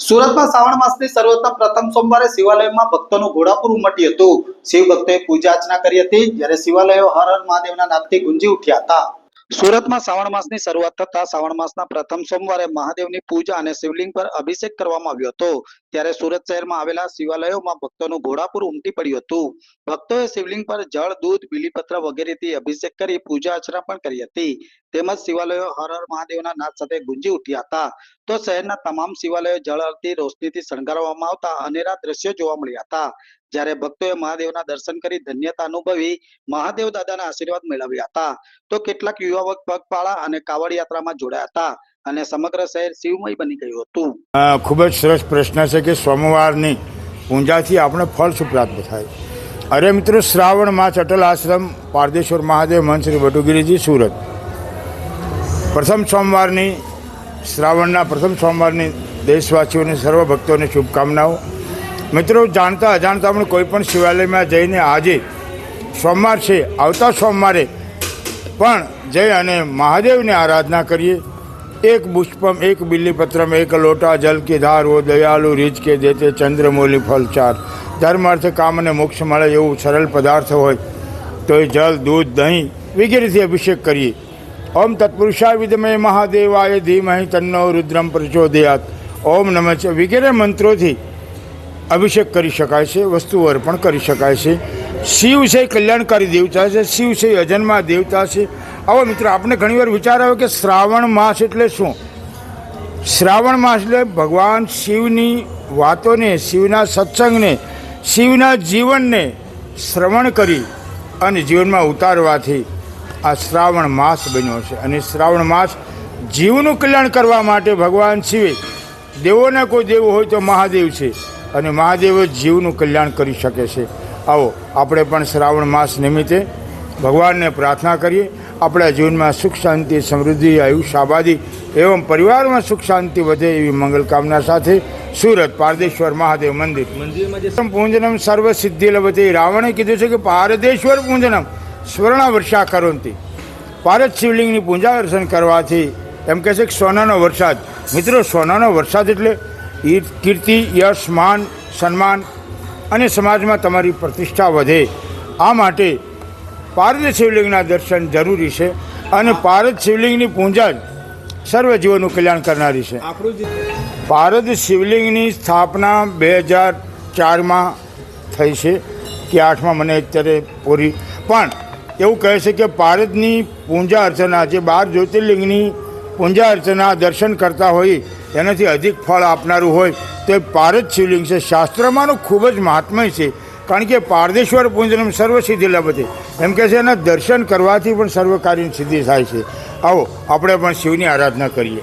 સુરતમાં શ્રાવણ માસની સર્વોત્તમ પ્રથમ સોમવારે શિવાલયમાં ભક્તોનું ઘોડાપુર ઉમટ્યું હતું. શિવ ભક્તોએ પૂજા અર્ચના કરી હતી, જ્યારે શિવાલયો હર હર મહાદેવના નાદથી ગુંજી ઉઠ્યા હતા. સુરતમાં શ્રાવણ માસની શરૂઆત થતા શ્રાવણ માસના પ્રથમ સોમવારે મહાદેવની પૂજા અને શિવલિંગ પર અભિષેક કરવામાં આવ્યો હતો. ત્યારે સુરત શહેરમાં આવેલા શિવાલયોમાં ભક્તોનું ઘોડાપુર ઉમટી પડ્યું હતું. ભક્તોએ શિવલિંગ પર જળ, દૂધ, બીલીપત્ર વગેરેથી અભિષેક કરી પૂજા અર્ચના પણ કરી હતી. તેમજ શિવાલયો હર હર મહાદેવના નાદ સાથે ગુંજી ઉઠ્યા હતા. તો શહેરના તમામ શિવાલયો જળહળતી રોશનીથી શણગારવામાં આવતા અનેરા દ્રશ્યો જોવા મળ્યા હતા. જ્યારે ભક્તોએ મહાદેવના દર્શન કરી ધન્યતા અનુભવી મહાદેવ દાદાના આશીર્વાદ મેળવ્યા હતા. તો કેટલાક યુવાઓ પગપાળા અને કાવડ યાત્રામાં જોડાયા હતા અને સમગ્ર શહેર શિવમય બની ગયું હતું. ખૂબ જ સરસ પ્રશ્ન છે કે સોમવારની પૂજાથી આપણે ફળ શું પ્રાપ્ત થાય? અરે મિત્રો, શ્રાવણ માસ અટલ આશ્રમ, પારદેશ્વર મહાદેવ, મન શ્રી બટુગીરીજી સુરત. પ્રથમ સોમવારની, શ્રાવણના પ્રથમ સોમવારની દેશવાસીઓને સર્વ ભક્તોને શુભકામનાઓ. મિત્રો, જાણતા અજાણતા પણ કોઈપણ શિવાલયમાં જઈને આજે સોમવાર છે, આવતા સોમવારે પણ જઈ અને મહાદેવની આરાધના કરીએ. એક પુષ્પમ, એક બિલ્લીપત્રમ એક લોટા, જલ કે ધાર દયાલુ, રીજ કે દેતે ચંદ્રમૌલી ફલ ચાર. ધર્મ અર્થ કામ અને મોક્ષ મળે એવું સરળ પદાર્થ હોય, તો એ જલ, દૂધ, દહીં વગેરેથી અભિષેક કરીએ. ઓમ તત્પુરુષાય વિદમય મહાદેવાય ધીમહિ તન્નો રુદ્રમ પ્રચોદયાત. ઓમ નમઃ વગેરે મંત્રોથી અભિષેક કરી શકાય છે વસ્તુઓ અર્પણ કરી શકાય છે. શિવ છે કલ્યાણકારી દેવતા છે, શિવ છે અજન્મા દેવતા છે. આવો મિત્રો આપણે ઘણીવાર વિચાર આવ્યો કે શ્રાવણ માસ એટલે શું? શ્રાવણ માસ એટલે ભગવાન શિવની વાતોને, શિવના સત્સંગને, શિવના જીવનને શ્રવણ કરી અને જીવનમાં ઉતારવાથી આ શ્રાવણ માસ બન્યો છે. અને શ્રાવણ માસ જીવનું કલ્યાણ કરવા માટે ભગવાન શિવે દેવોના કોઈ દેવ હોય તો મહાદેવ છે. અને મહાદેવ જીવનું કલ્યાણ કરી શકે છે. આવો આપણે પણ શ્રાવણ માસ નિમિત્તે ભગવાનને પ્રાર્થના કરીએ. આપણા જીવનમાં સુખ શાંતિ સમૃદ્ધિ આયુષ આબાદી એવમ પરિવારમાં સુખ શાંતિ વધે એવી મંગલ કામના સાથે સુરત પારદેશ્વર મહાદેવ મંદિર. પૂંજનમ સર્વ સિદ્ધિ લભતે. રાવણે કીધું છે કે પારદેશ્વર પૂંજનમ. સ્વર્ણ વર્ષા કરોંતી પારદ શિવલિંગની પૂજા દર્શન કરવાથી એમ કહે છે કે સોનાનો વરસાદ. મિત્રો સોનાનો વરસાદ એટલે કીર્તિ યશ માન સન્માન અને સમાજમાં તમારી પ્રતિષ્ઠા વધે. આ માટે પારદ શિવલિંગના દર્શન જરૂરી છે અને પારદ શિવલિંગની પૂજા જ સર્વ જીવનનું કલ્યાણ કરનારી છે. પારદ શિવલિંગની સ્થાપના બે હજાર ચારમાં થઈ છે. કે આઠમાં મને અત્યારે પૂરી. પણ એવું કહે છે કે ભારતની પૂજા અર્ચના જે બાર જ્યોતિર્લિંગની પૂજા અર્ચના દર્શન કરતા હોય, એનાથી અધિક ફળ આપનારું હોય, તો એ પારદ શિવલિંગ છે. શાસ્ત્રમાંનું ખૂબ જ મહાત્મય છે, કારણ કે પારદેશ્વર પૂંજન સર્વ સિદ્ધિ લભતે એમ કહે છે એના દર્શન કરવાથી પણ સર્વકાર્યની સિદ્ધિ થાય છે. આવો, આપણે પણ શિવની આરાધના કરીએ.